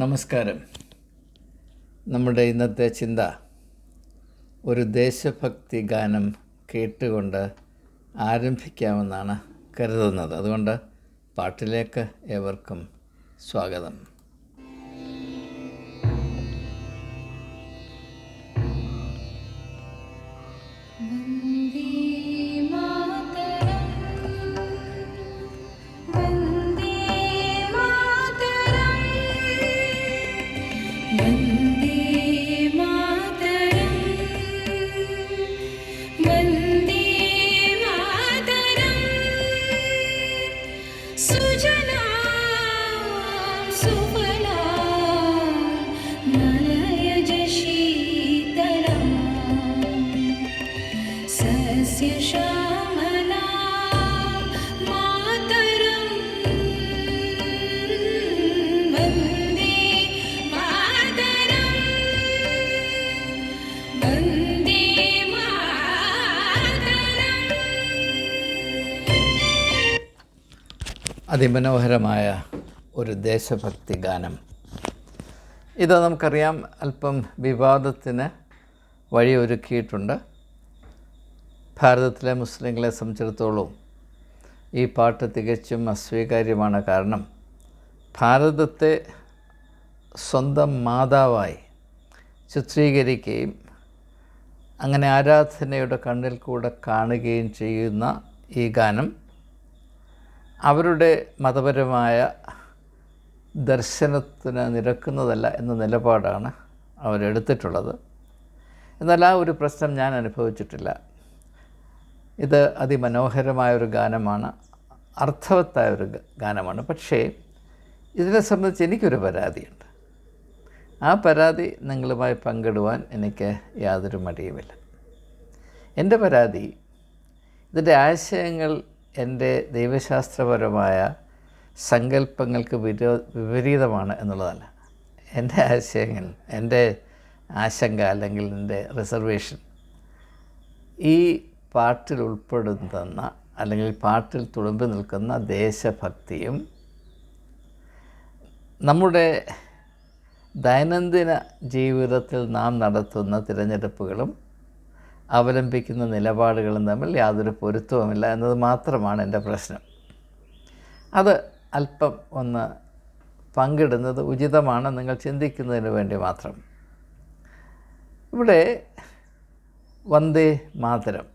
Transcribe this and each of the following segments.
നമസ്കാരം. നമ്മുടെ ഇന്നത്തെ ചിന്ത ഒരു ദേശഭക്തി ഗാനം കേട്ടുകൊണ്ട് ആരംഭിക്കാമെന്നാണ് കരുതുന്നത്. അതുകൊണ്ട് പാട്ടിലേക്ക് ഏവർക്കും സ്വാഗതം. അതിമനോഹരമായ ഒരു ദേശഭക്തി ഗാനം. ഇത് നമുക്കറിയാം അല്പം വിവാദത്തിന് വഴിയൊരുക്കിയിട്ടുണ്ട്. ഭാരതത്തിലെ മുസ്ലിങ്ങളെ സംബന്ധിച്ചിടത്തോളം ഈ പാട്ട് തികച്ചും അസ്വീകാര്യമാണ്. കാരണം ഭാരതത്തെ സ്വന്തം മാതാവായി ചിത്രീകരിക്കുകയും അങ്ങനെ ആരാധനയുടെ കണ്ണിൽ കൂടെ കാണുകയും ചെയ്യുന്ന ഈ ഗാനം അവരുടെ മതപരമായ ദർശനത്തിന് നിരക്കുന്നതല്ല എന്ന നിലപാടാണ് അവരെടുത്തിട്ടുള്ളത്. എന്നാൽ ആ ഒരു പ്രശ്നം ഞാൻ അനുഭവിച്ചിട്ടില്ല. ഇത് അതിമനോഹരമായ ഒരു ഗാനമാണ് അർത്ഥവത്തായ ഒരു ഗാനമാണ്. പക്ഷേ ഇതിനെ സംബന്ധിച്ച് എനിക്കൊരു പരാതിയുണ്ട്. ആ പരാതി നിങ്ങളുമായി പങ്കിടുവാൻ എനിക്ക് യാതൊരു മടിയുമില്ല. എന്റെ പരാതി ഇതിന്റെ ആശയങ്ങൾ എന്റെ ദൈവശാസ്ത്രപരമായ സങ്കല്പങ്ങൾക്ക് വിരോ വിപരീതമാണ് എന്നുള്ളതല്ല. എന്റെ ആശയങ്ങൾ എന്റെ ആശങ്ക അല്ലെങ്കിൽ എന്റെ റിസർവേഷൻ ഈ പാട്ടിൽ ഉൾപ്പെടുന്ന അല്ലെങ്കിൽ പാട്ടിൽ തുളുമ്പി നിൽക്കുന്ന ദേശഭക്തിയും നമ്മുടെ ദൈനംദിന ജീവിതത്തിൽ നാം നടത്തുന്ന തിരഞ്ഞെടുപ്പുകളും അവലംബിക്കുന്ന നിലപാടുകളും തമ്മിൽ യാതൊരു പൊരുത്തവുമില്ല എന്നത് മാത്രമാണ് എന്റെ പ്രശ്നം. അത് അല്പം ഒന്ന് പങ്കിടുന്നത് ഉചിതമാണ് നിങ്ങൾ ചിന്തിക്കുന്നതിന് വേണ്ടി മാത്രം. ഇവിടെ വന്ദേ മാതരം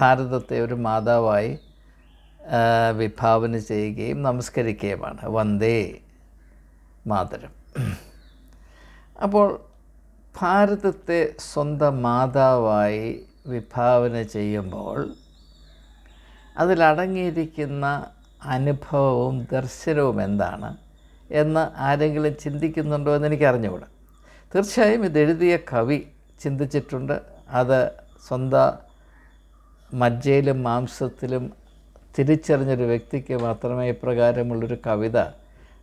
ഭാരതത്തെ ഒരു മാതാവായി വിഭാവന ചെയ്യുകയും നമസ്കരിക്കുകയുമാണ്. വന്ദേ മാതരം. അപ്പോൾ ഭാരതത്തെ സ്വന്തം മാതാവായി വിഭാവന ചെയ്യുമ്പോൾ അതിലടങ്ങിയിരിക്കുന്ന അനുഭവവും ദർശനവും എന്താണ് എന്ന് ആരെങ്കിലും ചിന്തിക്കുന്നുണ്ടോ എന്ന് എനിക്ക് അറിഞ്ഞുകൂടാ തീർച്ചയായും ഇതെഴുതിയ കവി ചിന്തിച്ചിട്ടുണ്ട്. അത് സ്വന്തം മജ്ജയിലും മാംസത്തിലും തിരിച്ചറിഞ്ഞൊരു വ്യക്തിക്ക് മാത്രമേ ഇപ്രകാരമുള്ളൊരു കവിത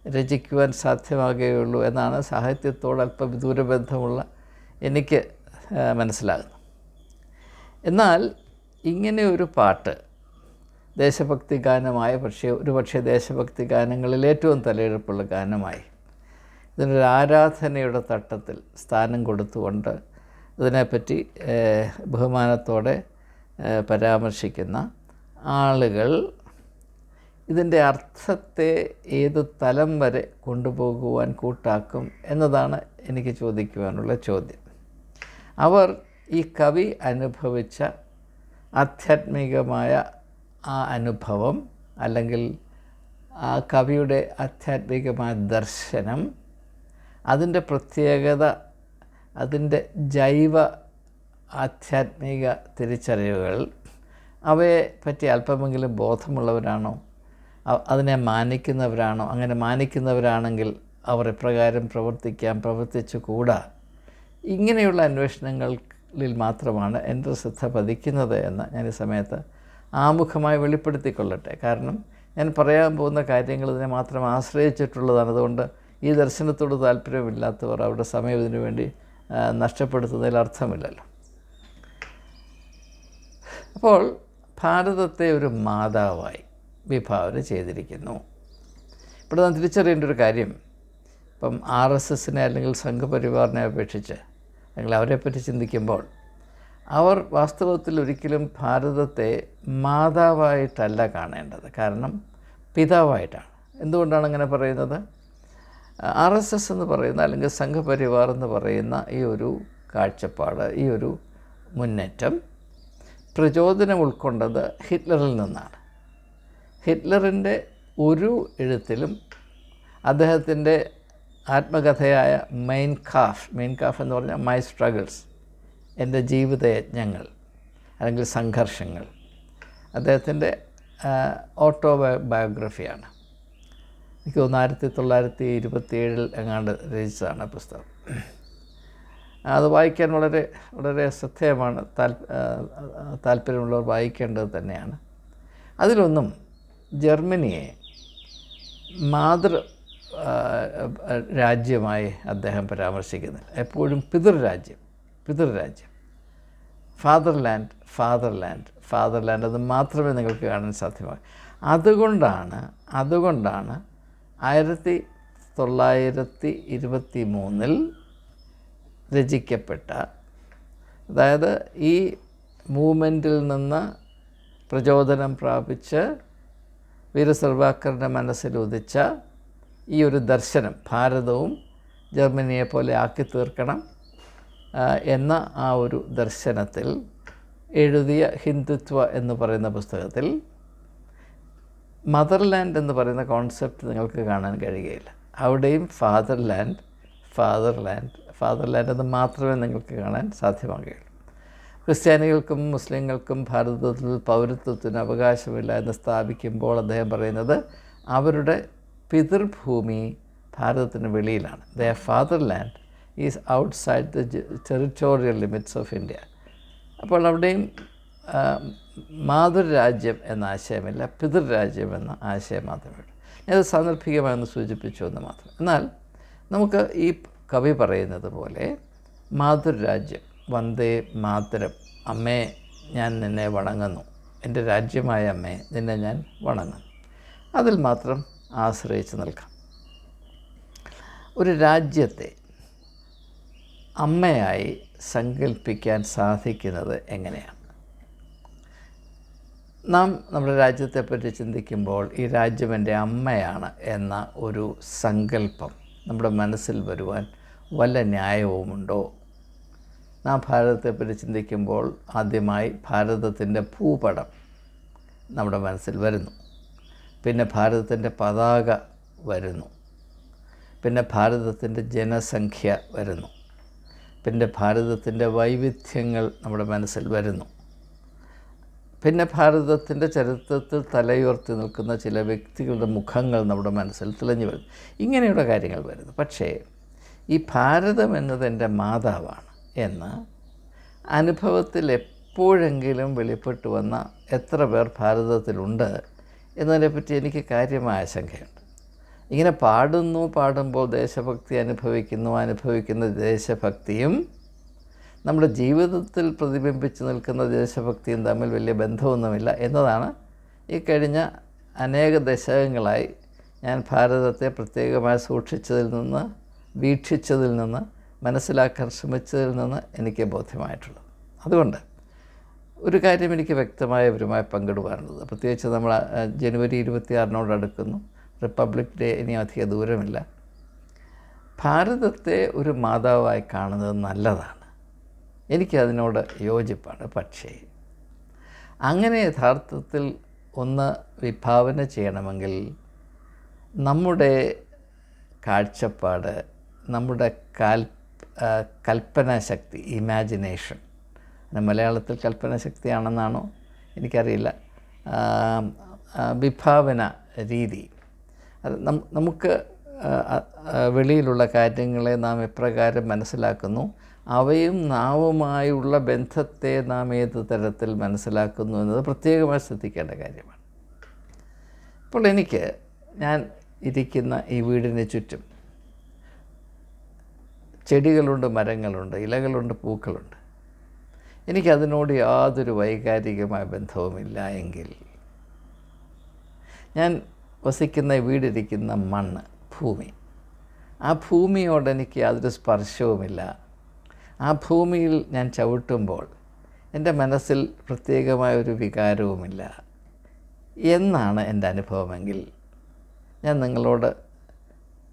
രചിക്കുവാൻ സാധ്യമാകുകയുള്ളൂ എന്നാണ് സാഹിത്യത്തോട് അല്പം ദൂരബന്ധമുള്ള എനിക്ക് മനസ്സിലാകുന്നു. എന്നാൽ ഇങ്ങനെ ഒരു പാട്ട് ദേശഭക്തി ഗാനമായ പക്ഷേ ഒരു പക്ഷേ ദേശഭക്തി ഗാനങ്ങളിൽ ഏറ്റവും തലയെടുപ്പുള്ള ഗാനമായി. ഇതിനൊരു ആരാധനയുടെ തട്ടത്തിൽ സ്ഥാനം കൊടുത്തുകൊണ്ട് ഇതിനെപ്പറ്റി ബഹുമാനത്തോടെ പരാമർശിക്കുന്ന ആളുകൾ ഇതിന്റെ അർത്ഥത്തെ ഏത് തലം വരെ കൊണ്ടുപോകുവാൻ കൂട്ടാക്കും എന്നതാണ് എനിക്ക് ചോദിക്കുവാനുള്ള ചോദ്യം. അവർ ഈ കവി അനുഭവിച്ച ആധ്യാത്മികമായ ആ അനുഭവം അല്ലെങ്കിൽ ആ കവിയുടെ ആധ്യാത്മികമായ ദർശനം അതിന്റെ പ്രത്യേകത അതിന്റെ ജൈവ ആധ്യാത്മിക തിരിച്ചറിവുകൾ അവയെ പറ്റി അല്പമെങ്കിലും ബോധമുള്ളവരാണോ? അതിനെ മാനിക്കുന്നവരാണോ? അങ്ങനെ മാനിക്കുന്നവരാണെങ്കിൽ അവർ ഇപ്രകാരം പ്രവർത്തിക്കാം പ്രവർത്തിച്ചു കൂടാ. ഇങ്ങനെയുള്ള അന്വേഷണങ്ങളിൽ മാത്രമാണ് എന്റെ ശ്രദ്ധ പതിക്കുന്നത് എന്ന് ഞാൻ ഈ സമയത്ത് ആമുഖമായി വെളിപ്പെടുത്തിക്കൊള്ളട്ടെ. കാരണം ഞാൻ പറയാൻ പോകുന്ന കാര്യങ്ങൾ ഇതിനെ മാത്രം ആശ്രയിച്ചിട്ടുള്ളതാണ്. അതുകൊണ്ട് ഈ ദർശനത്തോട് താല്പര്യമില്ലാത്തവർ അവരുടെ സമയം ഇതിനു വേണ്ടി നഷ്ടപ്പെടുത്തുന്നതിൽ അർത്ഥമില്ലല്ലോ. അപ്പോൾ ഭാരതത്തെ ഒരു മാതാവായി വിഭാവന ചെയ്തിരിക്കുന്നു. ഇവിടെ നാം തിരിച്ചറിയേണ്ട ഒരു കാര്യം ഇപ്പം ആർ എസ് എസിനെ അല്ലെങ്കിൽ സംഘപരിവാറിനെ അപേക്ഷിച്ച് അല്ലെങ്കിൽ അവരെപ്പറ്റി ചിന്തിക്കുമ്പോൾ അവർ വാസ്തവത്തിൽ ഒരിക്കലും ഭാരതത്തെ മാതാവായിട്ടല്ല കാണേണ്ടത്. കാരണം പിതാവായിട്ടാണ്. എന്തുകൊണ്ടാണ് അങ്ങനെ പറയുന്നത്? ആർ എസ് എസ് എന്ന് പറയുന്ന അല്ലെങ്കിൽ സംഘപരിവാർ എന്ന് പറയുന്ന ഈ ഒരു കാഴ്ചപ്പാട് ഈ ഒരു മുന്നേറ്റം പ്രചോദനം ഉൾക്കൊണ്ടത് ഹിറ്റ്ലറിൽ നിന്നാണ്. ഹിറ്റ്ലറിന്റെ ഒരു എഴുത്തിലും അദ്ദേഹത്തിന്റെ ആത്മകഥയായ മെയിൻ കാഫ് മെയിൻ കാഫ് എന്ന് പറഞ്ഞാൽ മൈ സ്ട്രഗിൾസ് എന്റെ ജീവിതയജ്ഞങ്ങൾ അല്ലെങ്കിൽ സംഘർഷങ്ങൾ. അദ്ദേഹത്തിന്റെ ഓട്ടോ ബയോഗ്രഫിയാണ് എനിക്ക് തോന്നുന്നു ആയിരത്തി തൊള്ളായിരത്തി ഇരുപത്തി ഏഴിൽ എങ്ങാണ്ട് രചിച്ചതാണ് പുസ്തകം. അത് വായിക്കാൻ വളരെ വളരെ ശ്രദ്ധേയമാണ് താൽ താല്പര്യമുള്ളവർ വായിക്കേണ്ടത് തന്നെയാണ്. അതിലൊന്നും ജർമ്മനിയെ മാതൃ രാജ്യമായി അദ്ദേഹം പരാമർശിക്കുന്നില്ല. എപ്പോഴും പിതൃരാജ്യം പിതൃരാജ്യം. ഫാദർലാൻഡ് ഫാദർലാൻഡ് ഫാദർലാൻഡ് അത് മാത്രമേ നിങ്ങൾക്ക് കാണാൻ സാധ്യമാകൂ അതുകൊണ്ടാണ് അതുകൊണ്ടാണ് ആയിരത്തി തൊള്ളായിരത്തി ഇരുപത്തി മൂന്നിൽ രചിക്കപ്പെട്ട അതായത് ഈ മൂവ്മെന്റിൽ നിന്ന് പ്രചോദനം പ്രാപിച്ച് വീരസർവാക്കറിന്റെ മനസ്സിൽ ഉദിച്ച ഈ ഒരു ദർശനം ഭാരതവും ജർമ്മനിയെ പോലെ ആക്കി തീർക്കണം എന്ന ആ ഒരു ദർശനത്തിൽ എഴുതിയ ഹിന്ദുത്വ എന്ന് പറയുന്ന പുസ്തകത്തിൽ മദർലാൻഡ് എന്ന് പറയുന്ന കോൺസെപ്റ്റ് നിങ്ങൾക്ക് കാണാൻ കഴിയുകയില്ല. അവിടെയും ഫാദർലാൻഡ് ഫാദർലാൻഡ് ഫാദർലാൻഡ് എന്ന് മാത്രമേ നിങ്ങൾക്ക് കാണാൻ സാധ്യമാകുകയുള്ളൂ. ക്രിസ്ത്യാനികൾക്കും മുസ്ലിങ്ങൾക്കും ഭാരതത്തിൽ പൗരത്വത്തിന് അവകാശമില്ല എന്ന് സ്ഥാപിക്കുമ്പോൾ അദ്ദേഹം പറയുന്നത് അവരുടെ പിതൃഭൂമി ഭാരതത്തിന് വെളിയിലാണ്. The fatherland is outside the territorial limits of India അപ്പോൾ അവിടെയും മാതൃരാജ്യം എന്ന ആശയമില്ല പിതൃരാജ്യം എന്ന ആശയം മാത്രമേ ഉള്ളൂ. ഞാനത് സാന്ദർഭികമായൊന്ന് സൂചിപ്പിച്ചു എന്ന് മാത്രം. എന്നാൽ നമുക്ക് ഈ കവി പറയുന്നത് പോലെ മാതൃരാജ്യം വന്ദേ മാതരം അമ്മേ ഞാൻ നിന്നെ വണങ്ങുന്നു. എന്റെ രാജ്യമായ അമ്മേ നിന്നെ ഞാൻ വണങ്ങുന്നു. അതിൽ മാത്രം ആശ്രയിച്ച് നിൽക്കാം. ഒരു രാജ്യത്തെ അമ്മയായി സങ്കല്പിക്കാൻ സാധിക്കുന്നത് എങ്ങനെയാണ്? നാം നമ്മുടെ രാജ്യത്തെപ്പറ്റി ചിന്തിക്കുമ്പോൾ ഈ രാജ്യം എന്റെ അമ്മയാണ് എന്ന ഒരു സങ്കല്പം നമ്മുടെ മനസ്സിൽ വരുവാൻ വല്ല ന്യായവുമുണ്ടോ? നാം ഭാരതത്തെപ്പറ്റി ചിന്തിക്കുമ്പോൾ ആദ്യമായി ഭാരതത്തിന്റെ ഭൂപടം നമ്മുടെ മനസ്സിൽ വരുന്നു. പിന്നെ ഭാരതത്തിന്റെ പതാക വരുന്നു. പിന്നെ ഭാരതത്തിന്റെ ജനസംഖ്യ വരുന്നു. പിന്നെ ഭാരതത്തിന്റെ വൈവിധ്യങ്ങൾ നമ്മുടെ മനസ്സിൽ വരുന്നു. പിന്നെ ഭാരതത്തിന്റെ ചരിത്രത്തിൽ തലയുയർത്തി നിൽക്കുന്ന ചില വ്യക്തികളുടെ മുഖങ്ങൾ നമ്മുടെ മനസ്സിൽ തെളിഞ്ഞു വരുന്നു. ഇങ്ങനെയുള്ള കാര്യങ്ങൾ വരുന്നു. പക്ഷേ ഈ ഭാരതം എന്നത് എന്റെ മാതാവാണ് എന്ന് അനുഭവത്തിൽ എപ്പോഴെങ്കിലും വെളിപ്പെട്ടു വന്ന എത്ര പേർ ഭാരതത്തിലുണ്ട് എന്നതിനെപ്പറ്റി എനിക്ക് കാര്യമായ ആശങ്കയുണ്ട്. ഇങ്ങനെ പാടുന്നു പാടുമ്പോൾ ദേശഭക്തി അനുഭവിക്കുന്നു അനുഭവിക്കുന്ന ദേശഭക്തിയും നമ്മുടെ ജീവിതത്തിൽ പ്രതിബിംബിച്ച് നിൽക്കുന്ന ദേശഭക്തിയും തമ്മിൽ വലിയ ബന്ധമൊന്നുമില്ല എന്നതാണ് ഈ കഴിഞ്ഞ അനേക ദശകങ്ങളായി ഞാൻ ഭാരതത്തെ പ്രത്യേകമായി സൂക്ഷിച്ചതിൽ നിന്ന് വീക്ഷിച്ചതിൽ നിന്ന് മനസ്സിലാക്കാൻ ശ്രമിച്ചതിൽ നിന്ന് എനിക്ക് ബോധ്യമായിട്ടുള്ളത്. അതുകൊണ്ട് ഒരു കാര്യം എനിക്ക് വ്യക്തമായ വിവരമായി പങ്കിടുവാനുള്ളത്. പ്രത്യേകിച്ച് നമ്മൾ ജനുവരി ഇരുപത്തിയാറിനോട് അടുക്കുന്നു. റിപ്പബ്ലിക് ഡേ ഇനി അധിക ദൂരമില്ല. ഭാരതത്തെ ഒരു മാതാവായി കാണുന്നത് നല്ലതാണ്. എനിക്കതിനോട് യോജിപ്പാണ്. പക്ഷേ അങ്ങനെ യഥാർത്ഥത്തിൽ ഒന്ന് വിഭാവന ചെയ്യണമെങ്കിൽ നമ്മുടെ കാഴ്ചപ്പാട് നമ്മുടെ കാൽ കൽപ്പനാശക്തി ഇമാജിനേഷൻ മലയാളത്തിൽ കൽപ്പനശക്തിയാണെന്നാണോ എനിക്കറിയില്ല. വിഭാവന രീതി. അത് നമുക്ക് വെളിയിലുള്ള കാര്യങ്ങളെ നാം എപ്രകാരം മനസ്സിലാക്കുന്നു? അവയും നാവുമായുള്ള ബന്ധത്തെ നാം ഏത് തരത്തിൽ മനസ്സിലാക്കുന്നു എന്നത് പ്രത്യേകമായി ശ്രദ്ധിക്കേണ്ട കാര്യമാണ്. ഇപ്പോൾ എനിക്ക് ഞാൻ ഇരിക്കുന്ന ഈ വീടിന് ചുറ്റും ചെടികളുണ്ട് മരങ്ങളുണ്ട് ഇലകളുണ്ട് പൂക്കളുണ്ട്. എനിക്കതിനോട് യാതൊരു വൈകാരികമായ ബന്ധവുമില്ല എങ്കിൽ ഞാൻ വസിക്കുന്ന വീടിരിക്കുന്ന മണ്ണ് ഭൂമി. ആ ഭൂമിയോട് എനിക്ക് യാതൊരു സ്പർശവുമില്ല. ആ ഭൂമിയിൽ ഞാൻ ചവിട്ടുമ്പോൾ എന്റെ മനസ്സിൽ പ്രത്യേകമായ ഒരു വികാരവുമില്ല. എന്നാണ് എന്റെ അനുഭവമെങ്കിൽ ഞാൻ നിങ്ങളോട്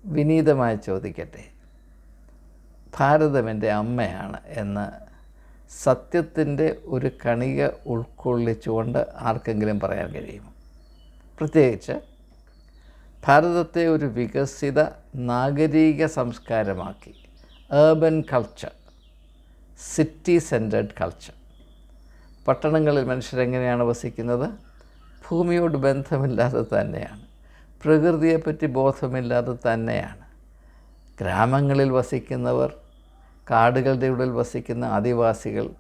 വിനീതമായി ചോദിക്കട്ടെ. ഭാരതം എന്റെ അമ്മയാണ് എന്ന് സത്യത്തിന്റെ ഒരു കണിക ഉൾക്കൊള്ളിച്ചുകൊണ്ട് ആർക്കെങ്കിലും പറയാൻ കഴിയും പ്രത്യേകിച്ച് ഭാരതത്തെ ഒരു വികസിത നാഗരിക സംസ്കാരമാക്കി urban culture city centred culture പട്ടണങ്ങളിൽ മനുഷ്യരെങ്ങനെയാണ് വസിക്കുന്നത്? ഭൂമിയോട് ബന്ധമില്ലാതെ തന്നെയാണ്. പ്രകൃതിയെപ്പറ്റി ബോധമില്ലാതെ തന്നെയാണ്. ഗ്രാമങ്ങളിൽ വസിക്കുന്നവർ കാടുകളുടെ ഉള്ളിൽ വസിക്കുന്ന ആദിവാസികൾ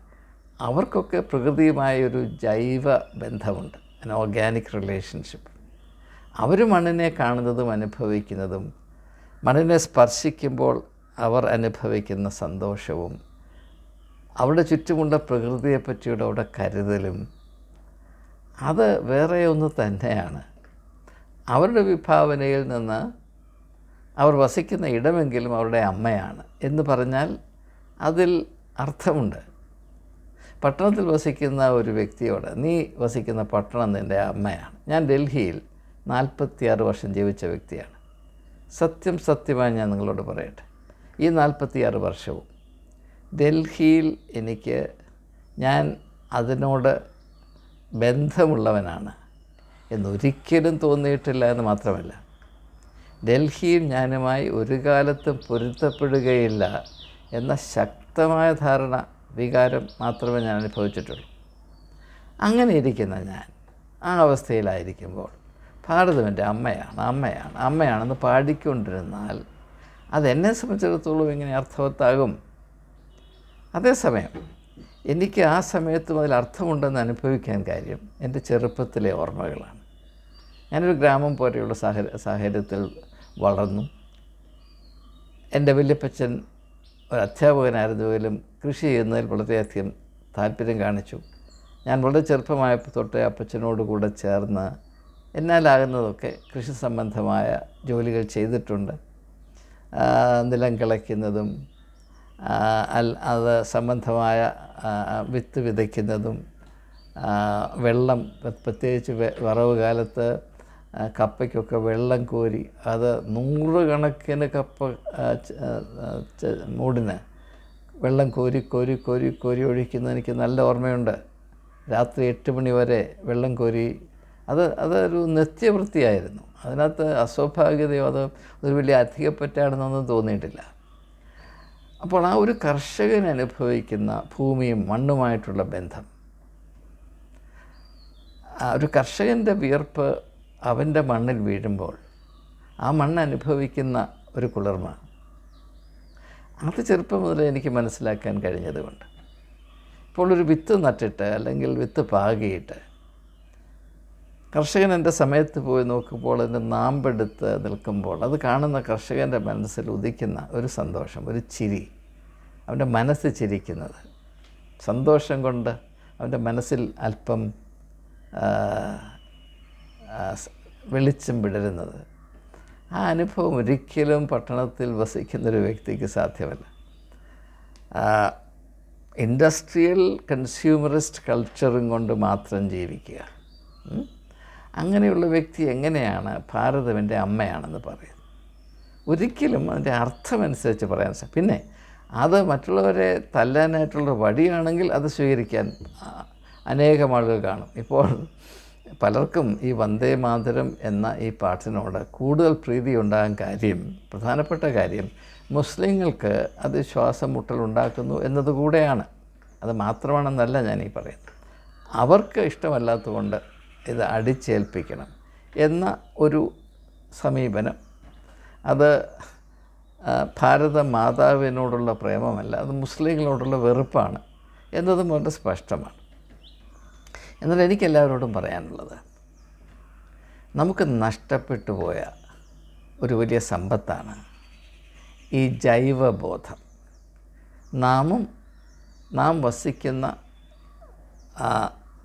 അവർക്കൊക്കെ പ്രകൃതിയുമായൊരു ജൈവ ബന്ധമുണ്ട് അൻ ഓർഗാനിക് റിലേഷൻഷിപ്പ് അവർ മണ്ണിനെ കാണുന്നതും അനുഭവിക്കുന്നതും മണ്ണിനെ സ്പർശിക്കുമ്പോൾ അവർ അനുഭവിക്കുന്ന സന്തോഷവും അവിടെ ചുറ്റുമുള്ള പ്രകൃതിയെപ്പറ്റിയുള്ള അവിടെ കരുതലും അത് വേറെ ഒന്ന് തന്നെയാണ്. അവരുടെ വിഭാവനയിൽ നിന്ന് അവർ വസിക്കുന്ന ഇടമെങ്കിലും അവരുടെ അമ്മയാണ് എന്ന് പറഞ്ഞാൽ അതിൽ അർത്ഥമുണ്ട്. പട്ടണത്തിൽ വസിക്കുന്ന ഒരു വ്യക്തിയോട് നീ വസിക്കുന്ന പട്ടണം നിന്റെ അമ്മയാണ്. ഞാൻ ഡൽഹിയിൽ നാൽപ്പത്തിയാറ് വർഷം ജീവിച്ച വ്യക്തിയാണ്. സത്യം സത്യമായി ഞാൻ നിങ്ങളോട് പറയട്ടെ. ഈ നാൽപ്പത്തിയാറ് വർഷവും ഡൽഹിയിൽ എനിക്ക് ഞാൻ അതിനോട് ബന്ധമുള്ളവനാണ് എന്നൊരിക്കലും തോന്നിയിട്ടില്ല എന്ന് മാത്രമല്ല ഡൽഹിയിൽ ഞാനുമായി ഒരു കാലത്തും പൊരുത്തപ്പെടുകയില്ല എന്ന ശക്തമായ ധാരണ വികാരം മാത്രമേ ഞാൻ അനുഭവിച്ചിട്ടുള്ളൂ. അങ്ങനെ ഇരിക്കുന്ന ഞാൻ ആ അവസ്ഥയിലായിരിക്കുമ്പോൾ ഭാരതമെന്റെ അമ്മയാണ് അമ്മയാണ് അമ്മയാണെന്ന് പാടിക്കൊണ്ടിരുന്നാൽ അതെന്നെ സംബന്ധിച്ചിടത്തോളം ഇങ്ങനെ അർത്ഥവത്താകും? അതേസമയം എനിക്ക് ആ സമയത്ത് മുതൽ അർത്ഥമുണ്ടെന്ന് അനുഭവിക്കാൻ കാര്യം എന്റെ ചെറുപ്പത്തിലെ ഓർമ്മകളാണ്. ഞാനൊരു ഗ്രാമം പോലെയുള്ള സാഹചര്യ സാഹചര്യത്തിൽ വളർന്നു. എന്റെ വല്യപ്പച്ചൻ ഒരു അധ്യാപകനായിരുന്നുവെങ്കിലും കൃഷി ചെയ്യുന്നതിൽ വളരെയധികം താല്പര്യം കാണിച്ചു. ഞാൻ വളരെ ചെറുപ്പമായപ്പോൾ തൊട്ട് അപ്പച്ചനോട് കൂടെ ചേർന്ന് എന്നാലാകുന്നതൊക്കെ കൃഷി സംബന്ധമായ ജോലികൾ ചെയ്തിട്ടുണ്ട്. നിലം കിളയ്ക്കുന്നതും അത് സംബന്ധമായ വിത്ത് വിതയ്ക്കുന്നതും വെള്ളം പ്ര- പ്രത്യേകിച്ച് വറവ് കാലത്ത് കപ്പയ്ക്കൊക്കെ വെള്ളം കോരി അത് നൂറുകണക്കിന് കപ്പ മൂടിന് വെള്ളം കോരി കോരി കോരി കോരി ഒഴിക്കുന്ന എനിക്ക് നല്ല ഓർമ്മയുണ്ട്. രാത്രി എട്ട് മണി വരെ വെള്ളം കോരി. അത് അതൊരു നിത്യവൃത്തിയായിരുന്നു. അതിനകത്ത് അസ്വാഭാവികതയോ അത് ഒരു വലിയ അധികപ്പറ്റാണെന്നൊന്നും തോന്നിയിട്ടില്ല. അപ്പോൾ ആ ഒരു കർഷകൻ അനുഭവിക്കുന്ന ഭൂമിയും മണ്ണുമായിട്ടുള്ള ബന്ധം. ഒരു കർഷകന്റെ വിയർപ്പ് അവന്റെ മണ്ണിൽ വീഴുമ്പോൾ ആ മണ്ണ് അനുഭവിക്കുന്ന ഒരു കുളിർമ. അത് ചെറുപ്പം മുതലേ എനിക്ക് മനസ്സിലാക്കാൻ കഴിഞ്ഞതുകൊണ്ട്. ഇപ്പോൾ ഒരു വിത്ത് നട്ടിട്ട് അല്ലെങ്കിൽ വിത്ത് പാകിയിട്ട് കർഷകൻ എന്റെ സമയത്ത് പോയി നോക്കുമ്പോൾ അതിന്റെ നാമ്പെടുത്ത് നിൽക്കുമ്പോൾ അത് കാണുന്ന കർഷകന്റെ മനസ്സിൽ ഉദിക്കുന്ന ഒരു സന്തോഷം ഒരു ചിരി. അവന്റെ മനസ്സ് ചിരിക്കുന്നത്. സന്തോഷം കൊണ്ട് അവന്റെ മനസ്സിൽ അല്പം വെളിച്ചം വിടരുന്നത്. ആ അനുഭവം ഒരിക്കലും പട്ടണത്തിൽ വസിക്കുന്നൊരു വ്യക്തിക്ക് സാധ്യമല്ല. ഇൻഡസ്ട്രിയൽ കൺസ്യൂമറിസ്റ്റ് കൾച്ചറും കൊണ്ട് മാത്രം ജീവിക്കുക. അങ്ങനെയുള്ള വ്യക്തി എങ്ങനെയാണ് ഭാരതം എന്റെ അമ്മയാണെന്ന് പറയുന്നത്? ഒരിക്കലും അതിന്റെ അർത്ഥമനുസരിച്ച് പറയാൻ പിന്നെ അത് മറ്റുള്ളവരെ തല്ലാനായിട്ടുള്ള വടിയാണെങ്കിൽ അത് സ്വീകരിക്കാൻ അനേകം ആളുകൾ കാണും. ഇപ്പോൾ പലർക്കും ഈ വന്ദേ മാതരം എന്ന ഈ പാട്ടിനോട് കൂടുതൽ പ്രീതി ഉണ്ടാകാൻ കാര്യം പ്രധാനപ്പെട്ട കാര്യം മുസ്ലിങ്ങൾക്ക് അത് ശ്വാസം മുട്ടലുണ്ടാക്കുന്നു എന്നതുകൂടെയാണ്. അത് മാത്രമാണെന്നല്ല ഞാനീ പറയുന്നത്. അവർക്ക് ഇഷ്ടമല്ലാത്തതുകൊണ്ട് ഇത് അടിച്ചേൽപ്പിക്കണം എന്ന ഒരു സമീപനം. അത് ഭാരത മാതാവിനോടുള്ള പ്രേമമല്ല അത് മുസ്ലിങ്ങളോടുള്ള വെറുപ്പാണ് എന്നതും വളരെ സ്പഷ്ടമാണ്. എന്നാൽ എനിക്ക് എല്ലാവരോടും പറയാനുള്ളത് നമുക്ക് നഷ്ടപ്പെട്ടു പോയ ഒരു വലിയ സമ്പത്താണ് ഈ ജൈവബോധം. നാമും നാം വസിക്കുന്ന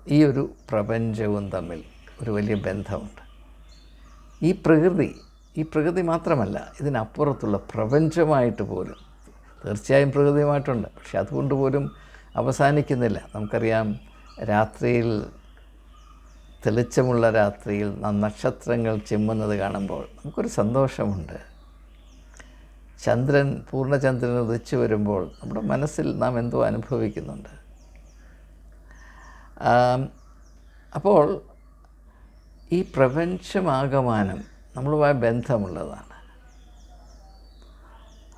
ഈ ഒരു പ്രപഞ്ചവും തമ്മിൽ ഒരു വലിയ ബന്ധമുണ്ട്. ഈ പ്രകൃതി ഈ പ്രകൃതി മാത്രമല്ല ഇതിനപ്പുറത്തുള്ള പ്രപഞ്ചമായിട്ട് പോലും തീർച്ചയായും പ്രകൃതിയുമായിട്ടുണ്ട് പക്ഷെ അതുകൊണ്ട് പോലും അവസാനിക്കുന്നില്ല. നമുക്കറിയാം രാത്രിയിൽ തെളിച്ചമുള്ള രാത്രിയിൽ നാം നക്ഷത്രങ്ങൾ ചിമ്മുന്നത് കാണുമ്പോൾ നമുക്കൊരു സന്തോഷമുണ്ട്. ചന്ദ്രൻ പൂർണചന്ദ്രൻ ഉദിച്ചു വരുമ്പോൾ നമ്മുടെ മനസ്സിൽ നാം എന്തോ അനുഭവിക്കുന്നുണ്ട്. അപ്പോൾ ഈ പ്രപഞ്ചമാകമാനം നമ്മളുമായി ബന്ധമുള്ളതാണ്.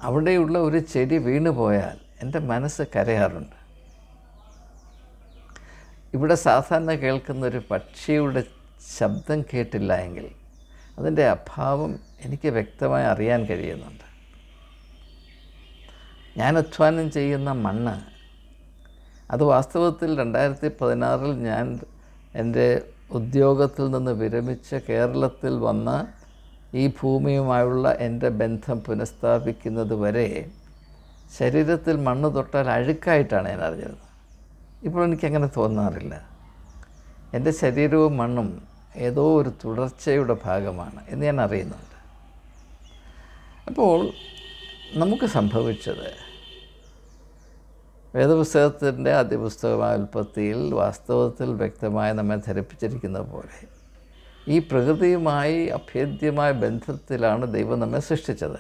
അവിടെയുള്ള ഒരു ചെടി വീണു പോയാൽ എന്റെ മനസ്സ് കരയാറുണ്ട്. ഇവിടെ സാധാരണ കേൾക്കുന്ന ഒരു പക്ഷിയുടെ ശബ്ദം കേട്ടില്ല എങ്കിൽ അതിന്റെ അഭാവം എനിക്ക് വ്യക്തമായി അറിയാൻ കഴിയുന്നുണ്ട്. ഞാൻ അധ്വാനം ചെയ്യുന്ന മണ്ണ് അത് വാസ്തവത്തിൽ രണ്ടായിരത്തി പതിനാറിൽ ഞാൻ എന്റെ ഉദ്യോഗത്തിൽ നിന്ന് വിരമിച്ച കേരളത്തിൽ വന്ന ഈ ഭൂമിയുമായുള്ള എന്റെ ബന്ധം പുനഃസ്ഥാപിക്കുന്നത് വരെ ശരീരത്തിൽ മണ്ണ് തൊട്ടാൽ അഴുക്കായിട്ടാണ് ഞാൻ അറിഞ്ഞത് ഇപ്പോൾ എനിക്കങ്ങനെ തോന്നാറില്ല. എന്റെ ശരീരവും മണ്ണും ഏതോ ഒരു തുടർച്ചയുടെ ഭാഗമാണ് എന്ന് ഞാൻ അറിയുന്നുണ്ട്. അപ്പോൾ നമുക്ക് സംഭവിച്ചത് വേദപുസ്തകത്തിന്റെ ആദ്യ പുസ്തകമായ ഉൽപ്പത്തിയിൽ വാസ്തവത്തിൽ വ്യക്തമായി നമ്മെ ധരിപ്പിച്ചിരിക്കുന്ന പോലെ ഈ പ്രകൃതിയുമായി അഭേദ്യമായ ബന്ധത്തിലാണ് ദൈവം നമ്മെ സൃഷ്ടിച്ചത്.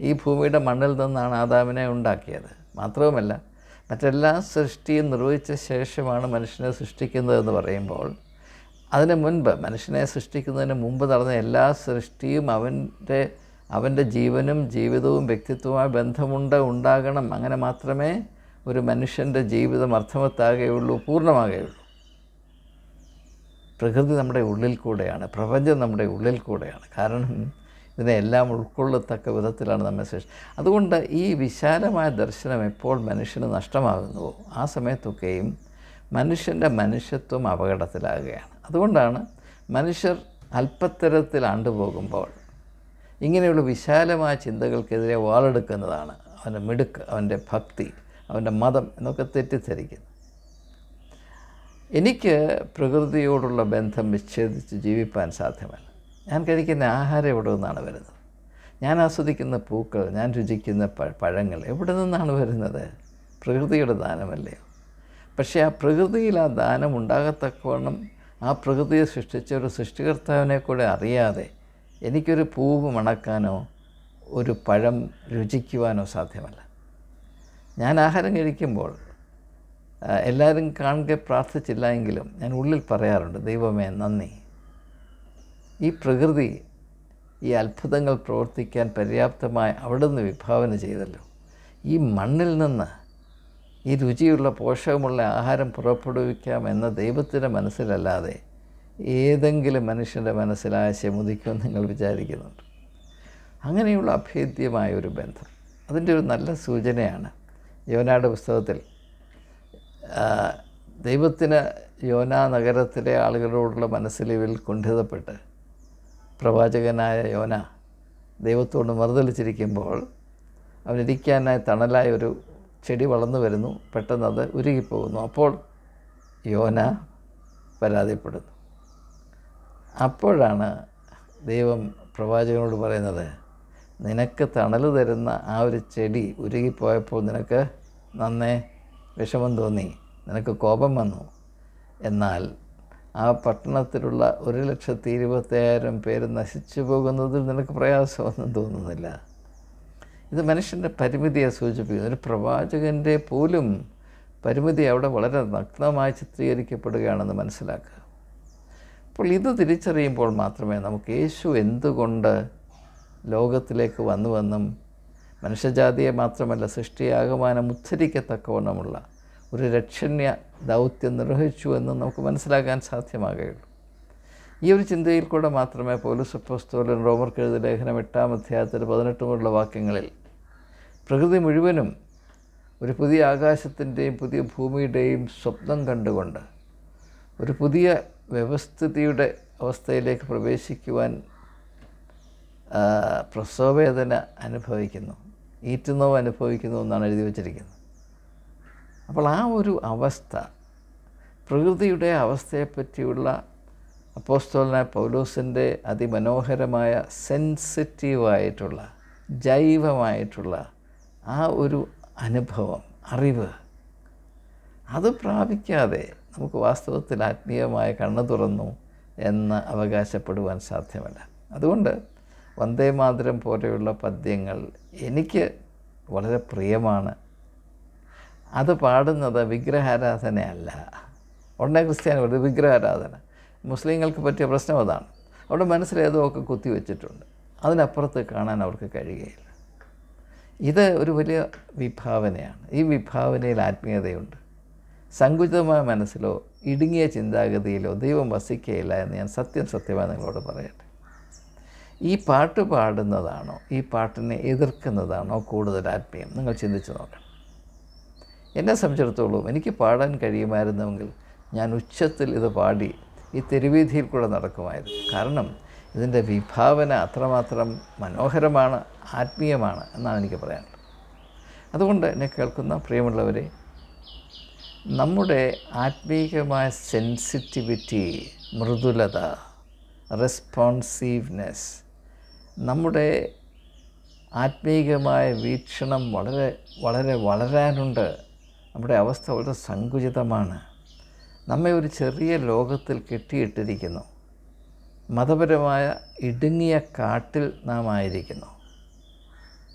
ഈ ഭൂമിയുടെ മണ്ണിൽ നിന്നാണ് ആദാമിനെ ഉണ്ടാക്കിയത്. മാത്രവുമല്ല മറ്റെല്ലാ സൃഷ്ടിയും നിർവഹിച്ച ശേഷമാണ് മനുഷ്യനെ സൃഷ്ടിക്കുന്നത് എന്ന് പറയുമ്പോൾ അതിന് മുൻപ് മനുഷ്യനെ സൃഷ്ടിക്കുന്നതിന് മുമ്പ് നടന്ന എല്ലാ സൃഷ്ടിയും അവന്റെ അവന്റെ ജീവനും ജീവിതവും വ്യക്തിത്വവുമായി ബന്ധമുണ്ട് ഉണ്ടാകണം. അങ്ങനെ മാത്രമേ ഒരു മനുഷ്യന്റെ ജീവിതം അർത്ഥവത്താകുകയുള്ളൂ പൂർണമാകുകയുള്ളൂ പ്രകൃതി നമ്മുടെ ഉള്ളിൽ കൂടെയാണ് പ്രപഞ്ചം നമ്മുടെ ഉള്ളിൽ കൂടെയാണ്. കാരണം ഇതിനെല്ലാം ഉൾക്കൊള്ളത്തക്ക വിധത്തിലാണ് നമ്മെ ശേഷം. അതുകൊണ്ട് ഈ വിശാലമായ ദർശനം എപ്പോൾ മനുഷ്യന് നഷ്ടമാകുന്നുവോ ആ സമയത്തൊക്കെയും മനുഷ്യന്റെ മനുഷ്യത്വം അപകടത്തിലാകുകയാണ്. അതുകൊണ്ടാണ് മനുഷ്യർ അല്പത്തരത്തിൽ ആണ്ടുപോകുമ്പോൾ ഇങ്ങനെയുള്ള വിശാലമായ ചിന്തകൾക്കെതിരെ വാളെടുക്കുന്നതാണ് അവന്റെ മിടുക്ക് അവന്റെ ഭക്തി അവന്റെ മതം എന്നൊക്കെ തെറ്റിദ്ധരിക്കുന്നു. എനിക്ക് പ്രകൃതിയോടുള്ള ബന്ധം വിച്ഛേദിച്ച് ജീവിപ്പാൻ സാധ്യമല്ല. ഞാൻ കഴിക്കുന്ന ആഹാരം എവിടെ നിന്നാണ് വരുന്നത്? ഞാൻ ആസ്വദിക്കുന്ന പൂക്കൾ ഞാൻ രുചിക്കുന്ന പഴങ്ങൾ എവിടെ നിന്നാണ് വരുന്നത്? പ്രകൃതിയുടെ ദാനമല്ലേ പക്ഷേ ആ പ്രകൃതിയിൽ ആ ദാനം ഉണ്ടാകത്തക്കവണ്ണം ആ പ്രകൃതിയെ സൃഷ്ടിച്ച ഒരു സൃഷ്ടികർത്താവിനെ കൂടെ അറിയാതെ എനിക്കൊരു പൂവ് മണക്കാനോ ഒരു പഴം രുചിക്കുവാനോ സാധ്യമല്ല. ഞാൻ ആഹാരം കഴിക്കുമ്പോൾ എല്ലാവരും കാണുക പ്രാർത്ഥിച്ചില്ല എങ്കിലും ഞാൻ ഉള്ളിൽ പറയാറുണ്ട് ദൈവമേ നന്ദി. ഈ പ്രകൃതി ഈ അത്ഭുതങ്ങൾ പ്രവർത്തിക്കാൻ പര്യാപ്തമായി അവിടെ നിന്ന് വിഭാവന ചെയ്തല്ലോ. ഈ മണ്ണിൽ നിന്ന് ഈ രുചിയുള്ള പോഷകമുള്ള ആഹാരം പുറപ്പെടുവിക്കാം എന്ന ദൈവത്തിന്റെ മനസ്സിലല്ലാതെ ഏതെങ്കിലും മനുഷ്യന്റെ മനസ്സിലാശയം ഉദിക്കുമെന്ന് നിങ്ങൾ വിചാരിക്കുന്നുണ്ട്. അങ്ങനെയുള്ള അഭേദ്യമായ ഒരു ബന്ധം. അതിന്റെ ഒരു നല്ല സൂചനയാണ് യോനയുടെ പുസ്തകത്തിൽ ദൈവത്തിന് യോന നഗരത്തിലെ ആളുകളോടുള്ള മനസ്സിലിവിൽ കുണ്ഠിതപ്പെട്ട് പ്രവാചകനായ യോന ദൈവത്തോട് മറുതലിച്ചിരിക്കുമ്പോൾ അവനിരിക്കാനായി തണലായ ഒരു ചെടി വളർന്നു വരുന്നു. പെട്ടെന്ന് അത് ഉരുകിപ്പോകുന്നു. അപ്പോൾ യോന പരാതിപ്പെടുന്നു. അപ്പോഴാണ് ദൈവം പ്രവാചകനോട് പറയുന്നത് നിനക്ക് തണൽ തരുന്ന ആ ഒരു ചെടി ഉരുകിപ്പോയപ്പോൾ നിനക്ക് നന്നേ വിഷമം തോന്നി. നിനക്ക് കോപം വന്നു. എന്നാൽ ആ പട്ടണത്തിലുള്ള ഒരു ലക്ഷത്തി ഇരുപത്തയ്യായിരം പേര് നശിച്ചു പോകുന്നതിൽ നിനക്ക് പ്രയാസമൊന്നും തോന്നുന്നില്ല. ഇത് മനുഷ്യന്റെ പരിമിതിയെ സൂചിപ്പിക്കുന്നു. ഒരു പ്രവാചകന്റെ പോലും പരിമിതി അവിടെ വളരെ നഗ്നമായി ചിത്രീകരിക്കപ്പെടുകയാണെന്ന് മനസ്സിലാക്കുക. അപ്പോൾ ഇത് തിരിച്ചറിയുമ്പോൾ മാത്രമേ നമുക്ക് യേശു എന്തുകൊണ്ട് ലോകത്തിലേക്ക് വന്നുവെന്നും മനുഷ്യജാതിയെ മാത്രമല്ല സൃഷ്ടിയാകമാനം ഉദ്ധരിക്കത്തക്കവണ്ണമുള്ള ഒരു രക്ഷണ്യ ദൗത്യം നിർവഹിച്ചു എന്ന് നമുക്ക് മനസ്സിലാക്കാൻ സാധ്യമാകുകയുള്ളൂ. ഈ ഒരു ചിന്തയിൽ കൂടെ മാത്രമേ പോലീസ് അപ്പോസ്തോലൻ റോമർക്ക് എഴുതിയ ലേഖനം എട്ടാം അധ്യായത്തിൽ പതിനെട്ടുമുള്ള വാക്യങ്ങളിൽ പ്രകൃതി മുഴുവനും ഒരു പുതിയ ആകാശത്തിന്റെയും പുതിയ ഭൂമിയുടെയും സ്വപ്നം കണ്ടുകൊണ്ട് ഒരു പുതിയ വ്യവസ്ഥിതിയുടെ അവസ്ഥയിലേക്ക് പ്രവേശിക്കുവാൻ പ്രസവവേദന അനുഭവിക്കുന്നു ഈറ്റുന്നവ അനുഭവിക്കുന്നു എന്നാണ് എഴുതി വച്ചിരിക്കുന്നത്. അപ്പോൾ ആ ഒരു അവസ്ഥ പ്രകൃതിയുടെ അവസ്ഥയെപ്പറ്റിയുള്ള അപ്പോസ്തോലിനെ പൗലോസിന്റെ അതിമനോഹരമായ സെൻസിറ്റീവായിട്ടുള്ള ജൈവമായിട്ടുള്ള ആ ഒരു അനുഭവം അറിവ് അത് പ്രാപിക്കാതെ നമുക്ക് വാസ്തവത്തിൽ ആത്മീയമായ കണ്ണു തുറന്നു എന്ന് അവകാശപ്പെടുവാൻ സാധ്യമല്ല. അതുകൊണ്ട് വന്ദേ മാതരം പോലെയുള്ള പദ്യങ്ങൾ എനിക്ക് വളരെ പ്രിയമാണ്. അത് പാടുന്നത് വിഗ്രഹാരാധനയല്ല. ഉടനെ ക്രിസ്ത്യാനി പറയുന്നത് വിഗ്രഹാരാധന. മുസ്ലിങ്ങൾക്ക് പറ്റിയ പ്രശ്നം അതാണ്. അവിടെ മനസ്സിൽ ഒക്കെ കുത്തി വെച്ചിട്ടുണ്ട്. അതിനപ്പുറത്ത് കാണാൻ അവർക്ക് കഴിയുകയില്ല. ഇത് ഒരു വലിയ വിഭാവനയാണ്. ഈ വിഭാവനയിൽ ആത്മീയതയുണ്ട്. സങ്കുചിതമായ മനസ്സിലോ ഇടുങ്ങിയ ചിന്താഗതിയിലോ ദൈവം വസിക്കുകയില്ല എന്ന് ഞാൻ സത്യം സത്യമായി നിങ്ങളോട് പറയട്ടെ. ഈ പാട്ട് പാടുന്നതാണോ ഈ പാട്ടിനെ എതിർക്കുന്നതാണോ കൂടുതൽ ആത്മീയം? നിങ്ങൾ ചിന്തിച്ചു നോക്കണം. എന്നെ സംബന്ധിച്ചിടത്തോളം എനിക്ക് പാടാൻ കഴിയുമായിരുന്നെങ്കിൽ ഞാൻ ഉച്ചത്തിൽ ഇത് പാടി ഈ തെരുവീതിയിൽ കൂടെ നടക്കുമായിരുന്നു. കാരണം ഇതിന്റെ വിഭാവന അത്രമാത്രം മനോഹരമാണ് ആത്മീയമാണ് എന്നാണ് എനിക്ക് പറയാനുള്ളത്. അതുകൊണ്ട് എന്നെ കേൾക്കുന്ന പ്രിയമുള്ളവരെ നമ്മുടെ ആത്മീയമായ സെൻസിറ്റിവിറ്റി മൃദുലത റെസ്പോൺസീവ്നെസ് നമ്മുടെ ആത്മീയമായ വീക്ഷണം വളരെ വളരെ വളരാനുണ്ട് നമ്മുടെ അവസ്ഥ വളരെ സങ്കുചിതമാണ്. നമ്മെ ഒരു ചെറിയ ലോകത്തിൽ കെട്ടിയിട്ടിരിക്കുന്നു. മതപരമായ ഇടുങ്ങിയ കാട്ടിൽ നാം ആയിരിക്കുന്നു.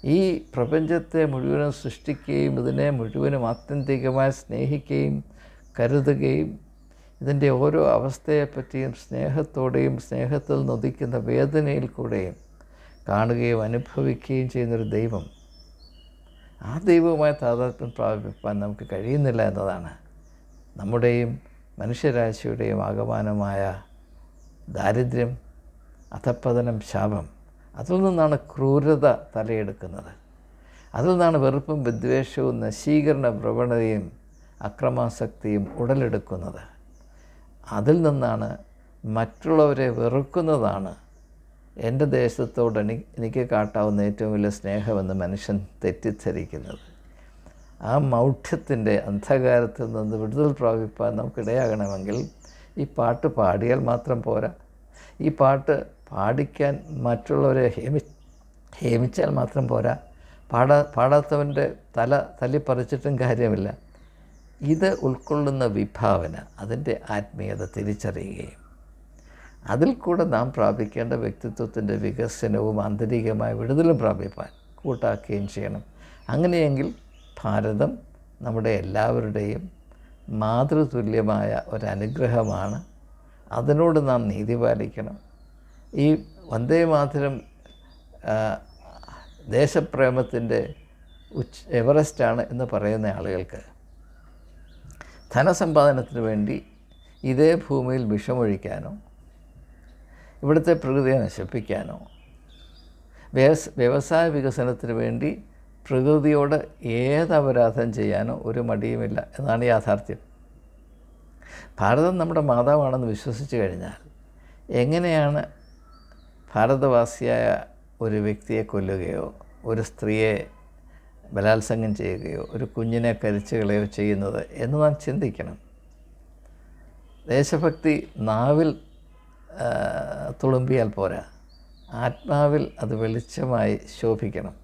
ഈ പ്രപഞ്ചത്തെ മുഴുവനും സൃഷ്ടിക്കുകയും ഇതിനെ മുഴുവനും ആത്യന്തികമായി സ്നേഹിക്കുകയും കരുതുകയും ഇതിന്റെ ഓരോ അവസ്ഥയെപ്പറ്റിയും സ്നേഹത്തോടെയും സ്നേഹത്തിൽ നൊതിക്കുന്ന വേദനയിൽ കൂടെയും കാണുകയും അനുഭവിക്കുകയും ചെയ്യുന്നൊരു ദൈവം ആ ദൈവവുമായി താതാത്മ്യം പ്രാപിപ്പാൻ നമുക്ക് കഴിയുന്നില്ല എന്നതാണ് നമ്മുടെയും മനുഷ്യരാശിയുടെയും ആകമാനമായ ദാരിദ്ര്യം അധപ്പതനം ശാപം. അതിൽ നിന്നാണ് ക്രൂരത തലയെടുക്കുന്നത്. അതിൽ നിന്നാണ് വെറുപ്പും വിദ്വേഷവും നശീകരണ പ്രവണതയും അക്രമാസക്തിയും ഉടലെടുക്കുന്നത്. അതിൽ നിന്നാണ് മറ്റുള്ളവരെ വെറുക്കുന്നതാണ് എന്റെ ദേശത്തോട് എനി എനിക്ക് കാട്ടാവുന്ന ഏറ്റവും വലിയ സ്നേഹമെന്ന് മനുഷ്യൻ തെറ്റിദ്ധരിക്കുന്നത്. ആ മൗഢ്യത്തിന്റെ അന്ധകാരത്തിൽ നിന്ന് വിടുതൽ പ്രാപിപ്പാൻ നമുക്കിടയാകണമെങ്കിൽ ഈ പാട്ട് പാടിയാൽ മാത്രം പോരാ. ഈ പാട്ട് പാടിക്കാൻ മറ്റുള്ളവരെ ഹേമി ഹേമിച്ചാൽ മാത്രം പോരാ. പാടാ പാടാത്തവന്റെ തല തല്ലിപ്പറിച്ചിട്ടും കാര്യമില്ല. ഇത് ഉൾക്കൊള്ളുന്ന വിഭാവന അതിന്റെ ആത്മീയത തിരിച്ചറിയുകയും അതിൽ കൂടെ നാം പ്രാപിക്കേണ്ട വ്യക്തിത്വത്തിന്റെ വികസനവും ആന്തരികമായ വിടുതലും പ്രാപിപ്പാൻ കൂട്ടാക്കുകയും ചെയ്യണം. അങ്ങനെയെങ്കിൽ ഭാരതം നമ്മുടെ എല്ലാവരുടെയും മാതൃതുല്യമായ ഒരനുഗ്രഹമാണ്. അതിനോട് നാം നീതി പാലിക്കണം. ഈ വന്ദേ മാതരം ദേശപ്രേമത്തിന്റെ ഉച്ച എവറസ്റ്റാണ് എന്ന് പറയുന്ന ആളുകൾക്ക് ധനസമ്പാദനത്തിന് വേണ്ടി ഇതേ ഭൂമിയിൽ വിഷമൊഴിക്കാനോ ഇവിടുത്തെ പ്രകൃതിയെ നശിപ്പിക്കാനോ. വ്യവസ വ്യവസായ വികസനത്തിന് വേണ്ടി പ്രകൃതിയോട് ഏത് അപരാധം ചെയ്യാനോ ഒരു മടിയുമില്ല എന്നാണ് യാഥാർത്ഥ്യം. ഭാരതം നമ്മുടെ മാതാവാണെന്ന് വിശ്വസിച്ച് കഴിഞ്ഞാൽ എങ്ങനെയാണ് ഭാരതവാസിയായ ഒരു വ്യക്തിയെ കൊല്ലുകയോ ഒരു സ്ത്രീയെ ബലാത്സംഗം ചെയ്യുകയോ ഒരു കുഞ്ഞിനെ കരിച്ചു കളയോ ചെയ്യുന്നത് എന്ന് നാം ചിന്തിക്കണം. ദേശഭക്തി നാവിൽ തുളുമ്പിയാൽ പോരാ. ആത്മാവിൽ അത് വെളിച്ചമായി ശോഭിക്കണം.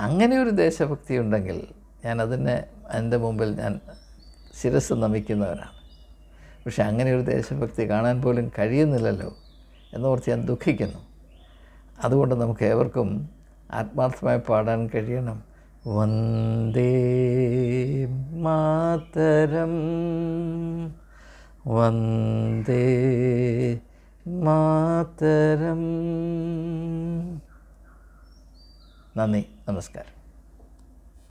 അങ്ങനെ ഒരു ദേശഭക്തി ഉണ്ടെങ്കിൽ ഞാൻ അതിനെ എന്റെ മുമ്പിൽ ഞാൻ ശിരസ് നമിക്കുന്നവരാണ് പക്ഷെ അങ്ങനെ ഒരു ദേശഭക്തി കാണാൻ പോലും കഴിയുന്നില്ലല്ലോ എന്നോർത്ത് ഞാൻ ദുഃഖിക്കുന്നു. അതുകൊണ്ട് നമുക്ക് ഏവർക്കും ആത്മാർത്ഥമായി പാടാൻ കഴിയണം. വന്ദേ മാതരം. വന്ദേ മാതരം. നന്ദി നമസ്കാരം.